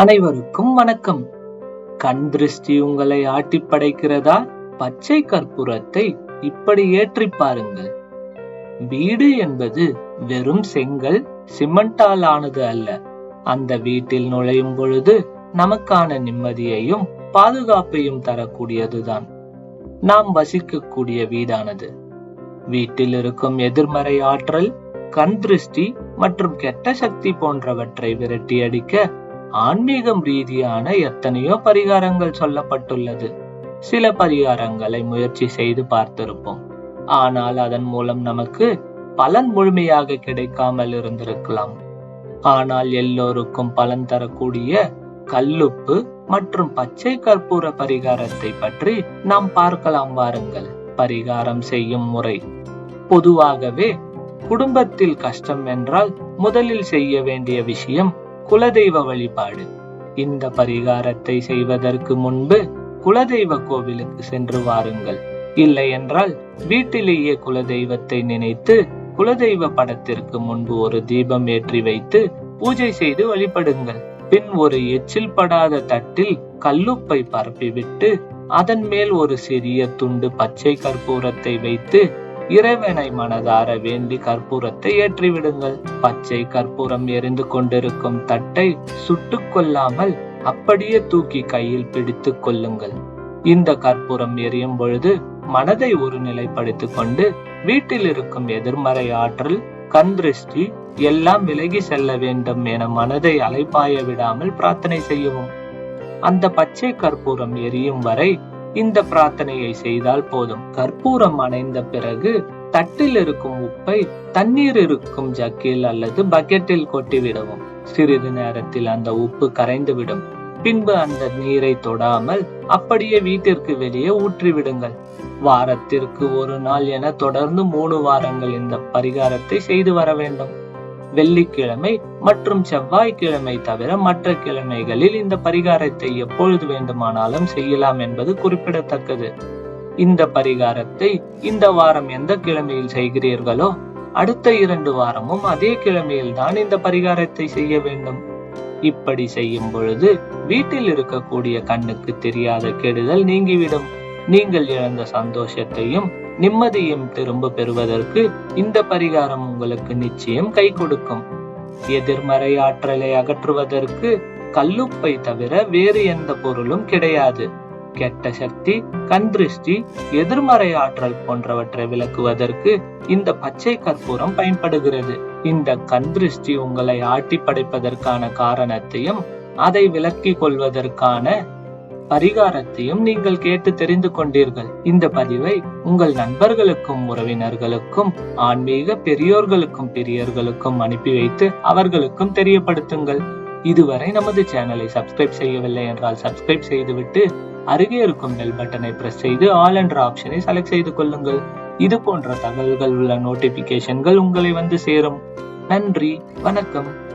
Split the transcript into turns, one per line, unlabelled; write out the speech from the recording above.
அனைவருக்கும் வணக்கம். கண் திருஷ்டி உங்களை ஆட்டி படைக்கிறதா? பச்சை கற்பூரத்தை இப்படி ஏற்றி பாருங்கள். வீடு என்பது வெறும் செங்கல் சிமெண்டால் ஆனது அல்ல. அந்த வீட்டில் நுழையும் பொழுது நமக்கான நிம்மதியையும் பாதுகாப்பையும் தரக்கூடியதுதான். நாம் வசிக்கக்கூடிய வீடானது. வீட்டில் இருக்கும் எதிர்மறை ஆற்றல் கண் திருஷ்டி மற்றும் கெட்ட சக்தி போன்றவற்றை விரட்டி அடிக்க ஆன்மீகம் ரீதியான எத்தனையோ பரிகாரங்கள் சொல்லப்பட்டுள்ளது. சில பரிகாரங்களை முயற்சி செய்து பார்த்திருப்போம். ஆனால் அதன் மூலம் நமக்கு பலன் முழுமையாக கிடைக்காமல் இருந்திருக்கலாம். ஆனால் எல்லோருக்கும் பலன் தரக்கூடிய கல்லுப்பு மற்றும் பச்சை கற்பூர பரிகாரத்தை பற்றி நாம் பார்க்கலாம் வாருங்கள். பரிகாரம் செய்யும் முறை. பொதுவாகவே குடும்பத்தில் கஷ்டம் என்றால் முதலில் செய்ய வேண்டிய விஷயம் குலதெய்வ வழிபாடு. இந்த பரிகாரத்தை செய்வதற்கு முன்பு குலதெய்வ கோவிலுக்கு சென்று வாருங்கள். இல்லை என்றால் வீட்டிலேயே குலதெய்வத்தை நினைத்து குலதெய்வ படத்திற்கு முன்பு ஒரு தீபம் ஏற்றி வைத்து பூஜை செய்து வழிபடுங்கள். பின் ஒரு எச்சில் படாத தட்டில் கல்லுப்பை பரப்பிவிட்டு அதன் மேல் ஒரு சிறிய துண்டு பச்சை கற்பூரத்தை வைத்து இறைவனை மனதார வேண்டி கற்பூரத்தை ஏற்றிவிடுங்கள். பச்சை கற்பூரம் எரிந்து கொண்டிருக்கும் தட்டை சுட்டுக் கொள்ளாமல் அப்படியே தூக்கி கையில் பிடித்து கொள்ளுங்கள். இந்த கற்பூரம் எரியும் பொழுது மனதை ஒருநிலைப்படுத்திக் கொண்டு வீட்டில் இருக்கும் எதிர்மறை ஆற்றல் கண் திருஷ்டி எல்லாம் விலகி செல்ல வேண்டும் என மனதை அலைப்பாய விடாமல் பிரார்த்தனை செய்யவும். அந்த பச்சை கற்பூரம் எரியும் வரை இந்த பிரார்த்தனையை செய்தால் போதும். கற்பூரம் அணைந்த பிறகு தட்டில் இருக்கும் உப்பை தண்ணீர் இருக்கும் ஜக்கில் அல்லது பக்கெட்டில் கொட்டிவிடவும். சிறிது நேரத்தில் அந்த உப்பு கரைந்துவிடும். பின்பு அந்த நீரை தொடாமல் அப்படியே வீட்டிற்கு வெளியே ஊற்றிவிடுங்கள். வாரத்திற்கு ஒரு நாள் என தொடர்ந்து மூணு வாரங்கள் இந்த பரிகாரத்தை செய்து வர வேண்டும். வெள்ளிக்கிழமை மற்றும் செவ்வாய்க்கிழமை தவிர மற்ற கிழமைகளில் இந்த பரிகாரத்தை எப்பொழுது வேண்டுமானாலும் செய்யலாம் என்பது குறிப்பிடத்தக்கது. இந்த பரிகாரத்தை இந்த வாரம் எந்த கிழமையில் செய்கிறீர்களோ அடுத்த இரண்டு வாரமும் அதே கிழமையில் தான் இந்த பரிகாரத்தை செய்ய வேண்டும். இப்படி செய்யும் பொழுது வீட்டில் இருக்கக்கூடிய கண்ணுக்கு தெரியாத கெடுதல் நீங்கிவிடும். நீங்கள் இழந்த சந்தோஷத்தையும் நிம்மதியும் திரும்ப பெறுவதற்கு இந்த பரிகாரம் உங்களுக்கு நிச்சயம் கை கொடுக்கும். எதிர்மறை ஆற்றலை அகற்றுவதற்கு கல்லுப்பை தவிர வேறு எந்த பொருளும் கிடையாது. கெட்ட சக்தி கண் திருஷ்டி எதிர்மறை ஆற்றல் போன்றவற்றை விளக்குவதற்கு இந்த பச்சை கற்பூரம் பயன்படுகிறது. இந்த கண் திருஷ்டி உங்களை ஆட்டி படைப்பதற்கான காரணத்தையும் அதை விளக்கிக் கொள்வதற்கான பரிகாரத்தையும் நீங்கள் கேட்டு தெரிந்து கொண்டீர்கள். இந்த பதிவை உங்கள் நண்பர்களுக்கும் உறவினர்களுக்கும் ஆன்மீக பெரியோர்களுக்கும் பெரியர்களுக்கும் அனுப்பி வைத்து அவர்களுக்கும் தெரியப்படுத்துங்கள். இதுவரை நமது சேனலை சப்ஸ்கிரைப் செய்யவில்லை என்றால் சப்ஸ்கிரைப் செய்துவிட்டு அருகே இருக்கும் பெல் பட்டனை பிரஸ் செய்து ஆல் என்ற ஆப்ஷனை செலக்ட் செய்து கொள்ளுங்கள். இது போன்ற தகவல்கள் உள்ள நோட்டிபிகேஷன்கள் உங்களை வந்து சேரும். நன்றி. வணக்கம்.